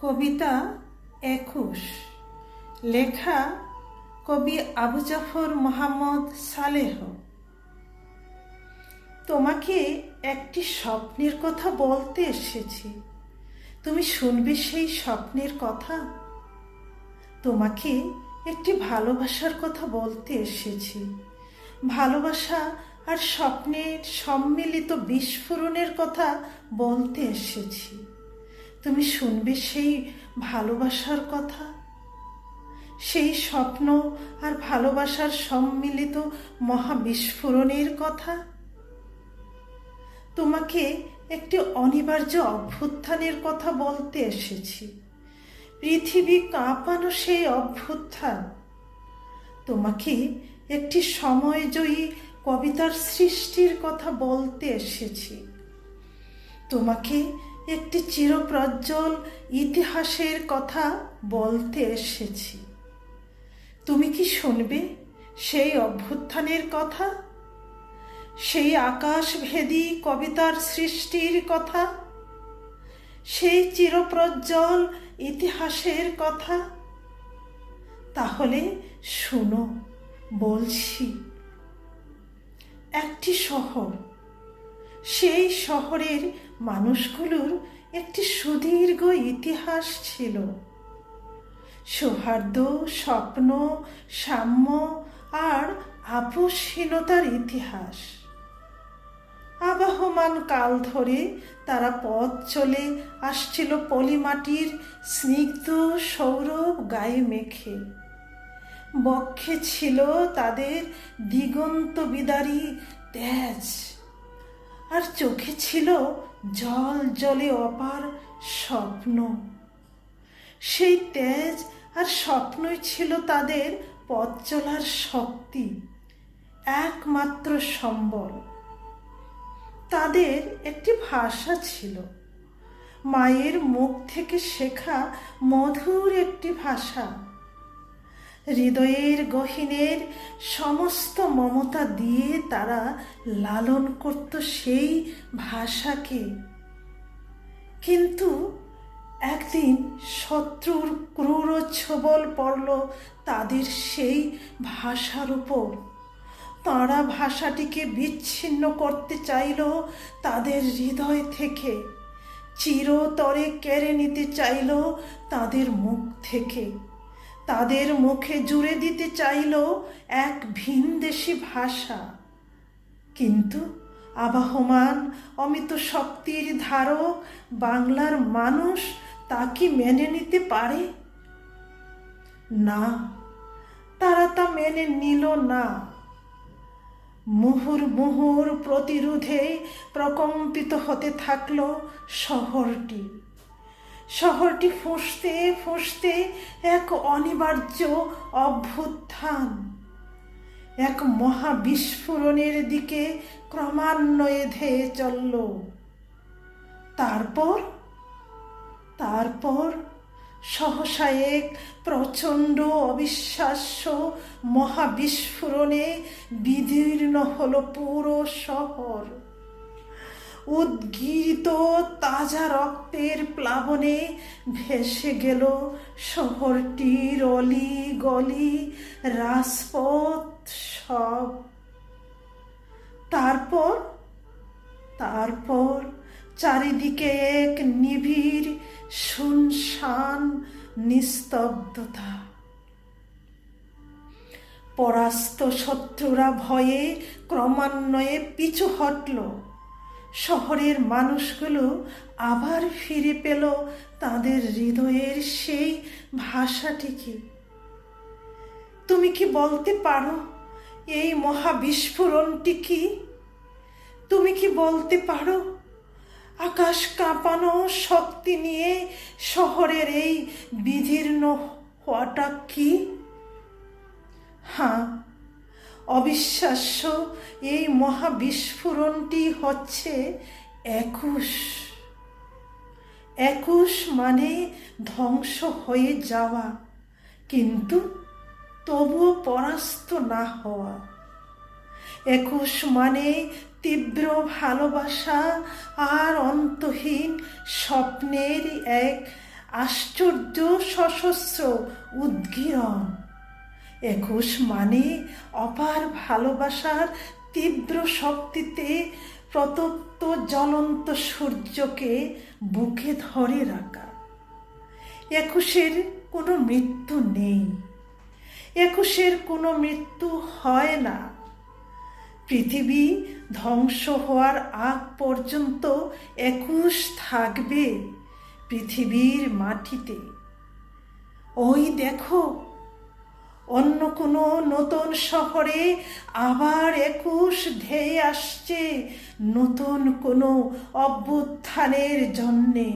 কবিতা একুশ। লেখা কবি আবু জাফর মোহাম্মদ সালেহ। তোমাকে একটি স্বপ্নের কথা বলতে এসেছি। তুমি শুনবে সেই স্বপ্নের কথা। তোমাকে একটি ভালোবাসার কথা বলতে এসেছি। ভালোবাসা আর স্বপ্নের সম্মিলিত বিস্ফোরণের কথা বলতে এসেছি। তুমি শুনবে সেই ভালোবাসার কথা? সেই স্বপ্ন আর ভালোবাসার সম্মিলিত মহাবিস্ফোরণের কথা? তোমাকে একটি অনিবার্য অভ্যুত্থানের কথা বলতে এসেছি। পৃথিবী কাঁপানো সেই অভ্যুত্থান। তোমাকে একটি সময়জয়ী কবিতার সৃষ্টির কথা বলতে এসেছি। তোমাকে একটি চিরপ্রজ্জ্বল ইতিহাসের কথা বলতে এসেছি। তুমি কি শুনবে সেই অভ্যুত্থানের কথা? সেই আকাশভেদী কবিতার সৃষ্টির কথা? সেই চিরপ্রজ্জ্বল ইতিহাসের কথা? তাহলে শোনো, বলছি। একটি শহর সেই শহরের মানুষগুলোর একটি সুদীর্ঘ ইতিহাস ছিল। সৌহার্দ্য, স্বপ্ন, সাম্য আর আপোষহীনতার ইতিহাস। আবাহমান কাল ধরে তারা পথ চলে আসছিল পলিমাটির স্নিগ্ধ সৌরভ গায়ে মেখে। বক্ষে ছিল তাদের দিগন্ত বিদারী তেজ। আর চোখে ছিল জল জলে অপার স্বপ্ন। সেই তেজ আর স্বপ্নই ছিল তাদের পথ চলার শক্তি, একমাত্র সম্বল। তাদের একটি ভাষা ছিল। মায়ের মুখ থেকে শেখা মধুর একটি ভাষা। হৃদয়ের গহীনের সমস্ত মমতা দিয়ে তারা লালন করত সেই ভাষাকে। কিন্তু একদিন শত্রুর ক্রূর ছবল পড়ল তাদের সেই ভাষার উপর। তাঁরা ভাষাটিকে বিচ্ছিন্ন করতে চাইল তাদের হৃদয় থেকে। চিরতরে কেড়ে নিতে চাইল তাদের মুখ থেকে। তাদের মুখে জুড়ে দিতে চাইল এক ভিনদেশি ভাষা। কিন্তু আবাহমান অমিত শক্তির ধারক বাংলার মানুষ তা কি মেনে নিতে পারে? না, তারা তা মেনে নিল না। মুহুর মুহুর প্রতিরোধে প্রকম্পিত হতে থাকল শহরটি। শহরটি ফুঁসতে ফুঁসতে এক অনিবার্য অভ্যুত্থান। এক মহাবিস্ফোরণের দিকে ক্রমান্বয়ে ধেয়ে চলল। তারপর? তারপর? সহসা এক প্রচণ্ড অবিশ্বাস্য মহাবিস্ফোরণে বিদীর্ণ হল পুরো শহর। উদ্গীত তাজা রক্তের প্লাবনে ভেসে গেল শহরটির অলি গলি রাজপথ সব। তারপর তারপর চারিদিকে এক নিবিড় শুনশান নিস্তব্ধতা। পরাস্ত শত্রুরা ভয়ে ক্রমান্বয়ে পিছু হটল। শহরের মানুষগুলো আবার ফিরে পেল তাদের হৃদয়ের সেই ভাষাটিকে। তুমি কি বলতে পারো, এই মহাবিস্ফোরণটি কি? তুমি কি বলতে পারো, আকাশ কাঁপানো শক্তি নিয়ে শহরের এই বিধীর্ণ হওয়াটা কি? হ্যাঁ অবিশ্বাস্য এই মহাবিস্ফোরণটি হচ্ছে একুশ। একুশ মানে ধ্বংস হয়ে যাওয়া। কিন্তু তবুও পরাস্ত না হওয়া। একুশ মানে তীব্র ভালোবাসা আর অন্তহীন স্বপ্নের এক আশ্চর্য সশস্ত্র উদ্গীরণ। একুশ মানে অপার ভালোবাসার তীব্র শক্তিতে প্রতপ্ত জ্বলন্ত সূর্যকে বুকে ধরে রাখা। একুশের কোনো মৃত্যু নেই। একুশের কোনো মৃত্যু হয় না। পৃথিবী ধ্বংস হওয়ার আগ পর্যন্ত একুশ থাকবে পৃথিবীর মাটিতে। ওই দেখো অন্য কোনো নতুন শহরে আবার একুশ ধেয়ে আসছে। নতুন কোনো অভ্যুত্থানের জন্যে।